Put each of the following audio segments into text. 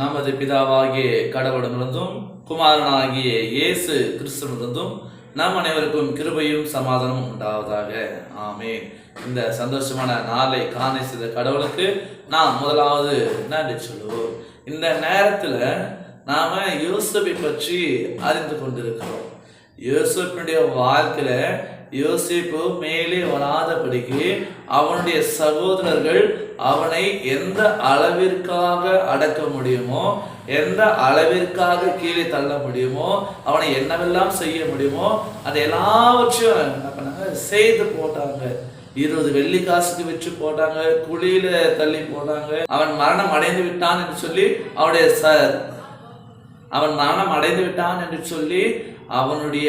நமது பிதாவாகிய கடவுளிடமிருந்தும் குமாரனாகிய இயேசு கிறிஸ்துவிலிருந்தும் நம் அனைவருக்கும் கிருபையும் சமாதானமும் உண்டாவதாக. ஆமே இந்த சந்தோஷமான நாளை காண செய்த கடவுளுக்கு நாம் முதலாவது நன்றி சொல்லுவோம். இந்த நேரத்துல நாம யோசபை பற்றி அறிந்து கொண்டிருக்கிறோம். யோசப்பினுடைய வாழ்க்கையில யோசிப்பு மேலே வராதபடிக்கு அவனுடைய சகோதரர்கள் அவனை எந்த அளவிற்காக அடக்க முடியுமோ எந்த அளவிற்காக கீழே தள்ள முடியுமோ அவனை என்னவெல்லாம் செய்ய முடியுமோ அதை எல்லாவற்றையும் என்ன பண்ணாங்க? செய்து போட்டாங்க. இருபது வெள்ளி காசுக்கு விற்று போட்டாங்க குழியில தள்ளி போட்டாங்க. அவன் மரணம் அடைந்து விட்டான் என்று சொல்லி அவனுடைய ச அவன் மரணம் அடைந்து விட்டான் என்று சொல்லி அவனுடைய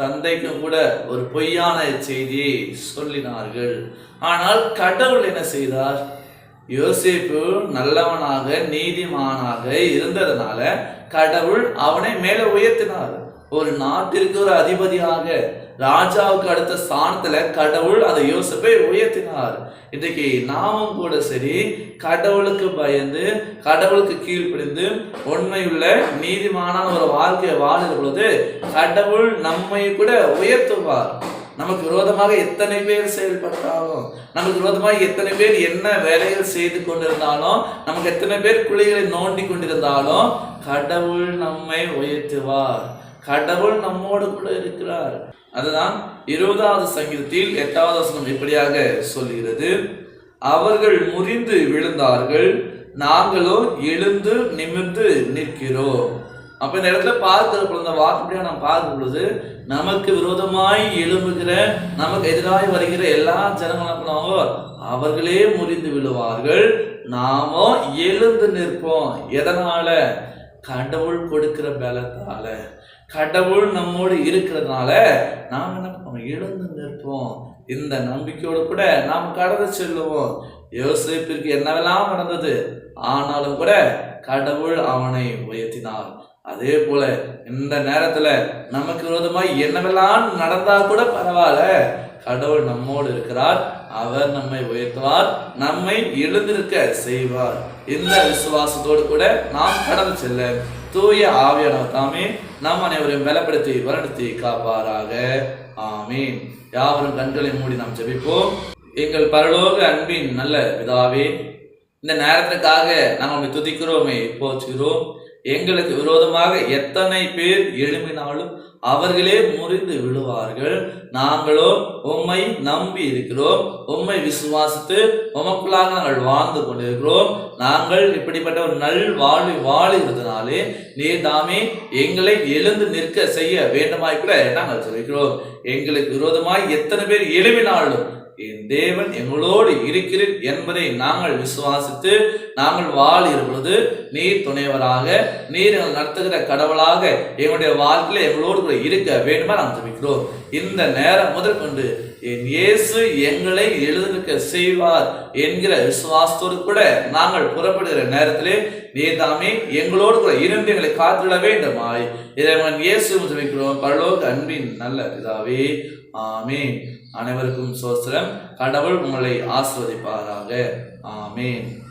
தந்தைக்கும் கூட ஒரு பொய்யான செய்தியை சொல்லினார்கள். ஆனால் கடவுள் என்ன செய்தார்? யோசிப்பு நல்லவனாக நீதிமானாக இருந்ததுனால கடவுள் அவனை மேலே உயர்த்தினார். ஒரு நாட்டிற்கு ஒரு அதிபதியாக ராஜாவுக்கு அடுத்த ஸ்தானத்துல கடவுள் அதை யோசிப்பை உயர்த்தினார். இன்றைக்கு நாமும் கூட சரி கடவுளுக்கு பயந்து கடவுளுக்கு கீழ்ப்பிடிந்து உண்மையுள்ள நீதிமானான ஒரு வாழ்க்கையை வாழுகிற பொழுது கடவுள் நம்மை கூட உயர்த்துவார். நமக்கு விரோதமாக எத்தனை பேர் செயல்பட்டாலும் நமக்கு விரோதமாக எத்தனை பேர் என்ன வேலைகள் செய்து கொண்டிருந்தாலும் நமக்கு எத்தனை பேர் குழிகளை நோண்டி கொண்டிருந்தாலும் கடவுள் நம்மை உயர்த்துவார். கடவுள் நம்மோடு கூட இருக்கிறார். அதுதான் இருபதாவது சங்கீதத்தில் எட்டாவது வசனம் இப்படியாக சொல்கிறது அவர்கள் முறிந்து விழுந்தார்கள் நாங்களோ எழுந்து நிமிர்ந்து நிற்கிறோம். அப்ப இந்த இடத்துல பார்க்கிற பொழுது இந்த வாக்குப்படியா நாம் பார்க்கும் பொழுது நமக்கு விரோதமாய் எழும்புகிற நமக்கு எதிராக வருகிற எல்லா ஜனங்களும் அவர்களே முறிந்து விழுவார்கள் நாமோ எழுந்து நிற்போம். எதனால? கடவுள் கொடுக்கிற பலத்தால. கடவுள் நம்மோடு இருக்கிறதுனால நாம் என்ன பண்ணுவோம்? எழுந்து நிற்போம். இந்த நம்பிக்கையோடு கூட நாம் கடந்து செல்லுவோம். யோசிப்பிற்கு என்னவெல்லாம் நடந்தது? ஆனாலும் கூட கடவுள் அவனை உயர்த்தினார். அதே போல இந்த நேரத்துல நமக்கு விரோதமாய் என்னவெல்லாம் நடந்தா கூட பரவாயில்ல. கடவுள் நம்மோடு இருக்கிறார். அவர் நம்மை உயர்த்துவார். நம்மை எழுந்திருக்க செய்வார். இந்த விசுவாசத்தோடு கூட நாம் கடந்து செல்ல தூய ஆவியானவர் தாமே நாம் அனைவரையும் பலப்படுத்தி வரணத்தி காப்பாராக. ஆமீன். யாவரும் கண்களை மூடி நாம் ஜெபிப்போம். எங்கள் பரலோக அன்பின் நல்ல பிதாவே இந்த நேரத்திற்காக நாங்கள் உம்மை துதிக்கிறோமே போச்சுகிறோம் எங்களுக்கு விரோதமாக எத்தனை பேர் எழும்பினாலும் அவர்களே முறிந்து விழுவார்கள் நாங்களோ உம்மை நம்பி இருக்கிறோம். உம்மை விசுவாசித்து உமக்குள்ளாக நாங்கள் வாழ்ந்து கொண்டிருக்கிறோம். நாங்கள் இப்படிப்பட்ட ஒரு நல் வாழ்வு வாழ்கிறதுனாலே நீர் தாமே எங்களை எழுந்து நிற்க செய்ய வேண்டுமாய் கூட நாங்கள் சொல்லிக்கிறோம். எங்களுக்கு விரோதமாய் எத்தனை பேர் எழுவினாலும் என் தேவன் எங்களோடு இருக்கிறீர் என்பதை நாங்கள் விசுவாசித்து நாங்கள் வாழ்கிற பொழுது நீர் துணைவராக நீர் எங்கள் நடத்துகிற கடவுளாக எங்களுடைய வாழ்க்கையில் எங்களோடு கூட இருக்க வேண்டுமா நாம் ஜெபிக்கிறோம். இந்த நேரம் முதல் கொண்டு என் இயேசு எங்களை எழுதிருக்க செய்வார் என்கிற விசுவாசத்தோடு கூட நாங்கள் புறப்படுகிற நேரத்திலே நீ தாமே எங்களோடு கூட இருந்து எங்களை காத்திட வேண்டுமாய். இறைவன் இயேசு ஜெபிக்கிறோம். பரலோக அன்பின் நல்ல இதாவே ஆமீன். அனைவருக்கும் சோஸ்திரம் கடவுள் உங்களை ஆசிர்வதிப்பாராக. ஆமீன்.